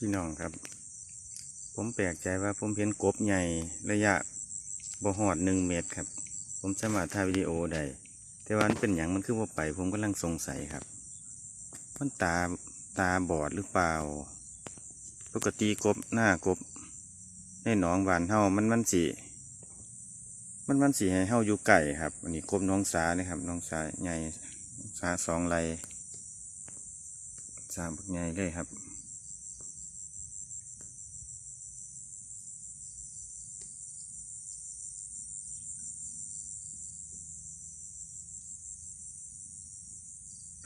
พี่น้องครับ ผมแปลกใจว่าผมเห็นกบใหญ่ระยะบ่หอดหนึ่งเมตรครับ ผมสามารถถ่ายวิดีโอได้แต่ว่ามันเป็นอย่างมันคือว่าไป ผมกำลังสงสัยครับมันตาตาบอดหรือเปล่า ปกติกบหน้ากบในหนองบานเฮามันมันสีมันมันสีให้เฮาอยู่ไก่ครับอันนี้กบน้องสานี่ยครับน้องสาใหญ่สาสองไรสามบักใหญ่เลยครับ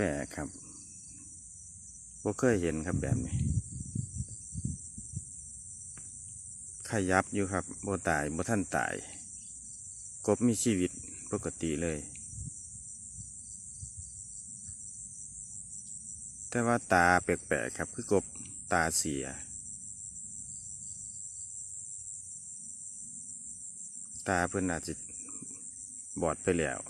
แปลกครับบ่เคยเห็นครับแบบนี้ ขยับอยู่ครับโบตายโบท่านตาย กบมีชีวิตปกติเลย แต่ว่าตาแปลกๆครับ คือกบตาเสีย ตาเพิ่อนอาจจะบอดไปแล้ว